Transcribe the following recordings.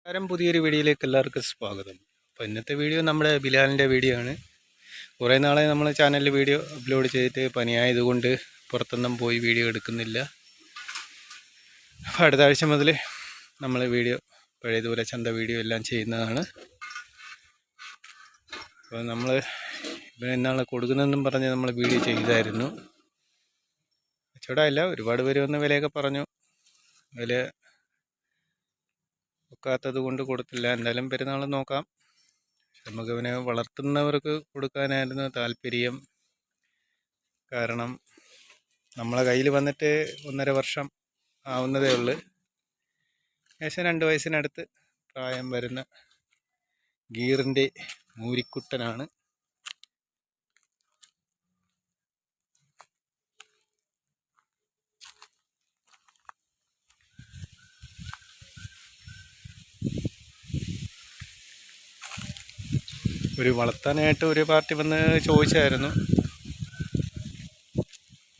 നമസ്കാരം. പുതിയൊരു വീഡിയോയിലേക്ക് എല്ലാവർക്കും സ്വാഗതം. അപ്പോൾ ഇന്നത്തെ വീഡിയോ നമ്മുടെ ബിലാലിന്റെ വീഡിയോ ആണ്. കുറേ നാളെ നമ്മൾ ചാനലിൽ വീഡിയോ അപ്ലോഡ് ചെയ്തിട്ട് പനിയായതുകൊണ്ട് പുറത്തൊന്നും പോയി വീഡിയോ എടുക്കുന്നില്ല. അപ്പോൾ അടുത്ത ആഴ്ച മുതൽ നമ്മൾ വീഡിയോ പഴയതുപോലെ ചന്ത വീഡിയോ എല്ലാം ചെയ്യുന്നതാണ്. അപ്പോൾ നമ്മൾ ഇവന് എന്നാണ് കൊടുക്കുന്നതെന്നും പറഞ്ഞ് നമ്മൾ വീഡിയോ ചെയ്തായിരുന്നു. കച്ചവടമല്ല ഒരുപാട് പേര് വന്ന് വിലയൊക്കെ പറഞ്ഞു. വില ഒക്കാത്തത് കൊണ്ട് കൊടുത്തില്ല. എന്തായാലും പെരുന്നാൾ നോക്കാം. നമുക്ക് ഇവനെ വളർത്തുന്നവർക്ക് കൊടുക്കാനായിരുന്നു താല്പര്യം. കാരണം നമ്മളെ കയ്യിൽ വന്നിട്ട് ഒന്നര വർഷം ആവുന്നതേ ഉള്ളു. ഏകദേശം രണ്ട് വയസ്സിനടുത്ത് പ്രായം വരുന്ന ഗീറിന്റെ മൂരിക്കുട്ടനാണ്. ഒരു വളർത്താനായിട്ട് ഒരു പാർട്ടി വന്ന് ചോദിച്ചായിരുന്നു.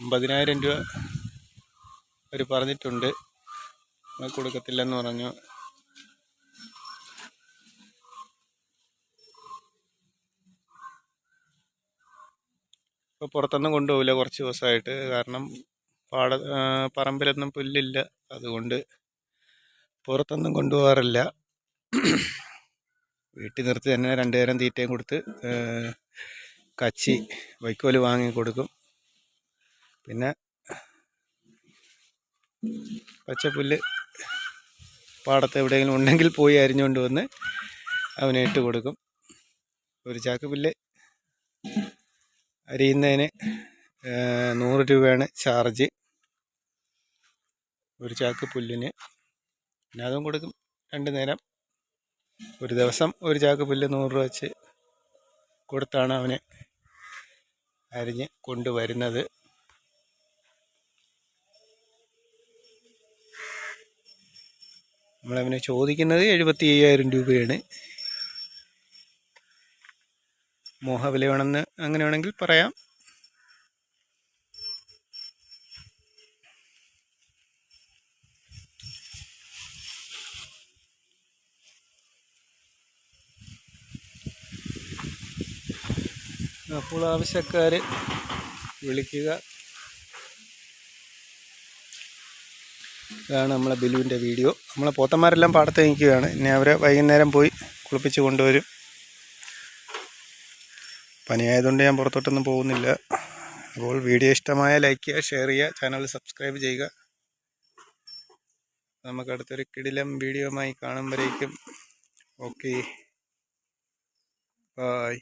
അമ്പതിനായിരം രൂപ അവർ പറഞ്ഞിട്ടുണ്ട്. കൊടുക്കത്തില്ലെന്ന് പറഞ്ഞു. ഇപ്പോൾ പുറത്തൊന്നും കൊണ്ടുപോകില്ല കുറച്ച് ദിവസമായിട്ട്. കാരണം പാട പറമ്പിലൊന്നും പുല്ലില്ല. അതുകൊണ്ട് പുറത്തൊന്നും കൊണ്ടുപോകാറില്ല. വീട്ടിൽ നിർത്തി തന്നെ രണ്ടു നേരം തീറ്റയും കൊടുത്ത് കച്ചി വൈക്കോൽ വാങ്ങി കൊടുക്കും. പിന്നെ പച്ചപ്പുല്ല് പാടത്ത് എവിടെയെങ്കിലും ഉണ്ടെങ്കിൽ പോയി അരിഞ്ഞുകൊണ്ട് വന്ന് അവന് ഇട്ട് കൊടുക്കും. ഒരു ചാക്ക് പുല്ല് അരിയുന്നതിന് നൂറ് രൂപയാണ് ചാർജ്. ഒരു ചാക്ക് പുല്ലിന് പിന്നെ അതും കൊടുക്കും രണ്ട് നേരം ഒരു ദിവസം ഒരു ചാക്ക് പുല്ല് നൂറ് രൂപ വെച്ച് കൊടുത്താണ് അവന് അരിഞ്ഞ് കൊണ്ടുവരുന്നത്. നമ്മളവനെ ചോദിക്കുന്നത് എഴുപത്തി അയ്യായിരം രൂപയാണ്. മോഹവില വേണമെന്ന് അങ്ങനെ വേണമെങ്കിൽ പറയാം. അപ്പോൾ ആവശ്യക്കാർ വിളിക്കുക. ഇതാണ് നമ്മളെ ബിലുവിന്റെ വീഡിയോ. നമ്മളെ പോത്തന്മാരെല്ലാം പാടത്ത് നിൽക്കുകയാണ്. ഇനി അവരെ വൈകുന്നേരം പോയി കുളിപ്പിച്ച് കൊണ്ടുവരും. പനിയായതുകൊണ്ട് ഞാൻ പുറത്തോട്ടൊന്നും പോകുന്നില്ല. അപ്പോൾ വീഡിയോ ഇഷ്ടമായ ലൈക്ക് ചെയ്യുക ഷെയർ ചെയ്യുക ചാനൽ സബ്സ്ക്രൈബ് ചെയ്യുക. നമുക്ക് അടുത്തൊരു കിടിലം വീഡിയോയുമായി കാണുമ്പോഴേക്കും. ഓക്കെ. ബായ്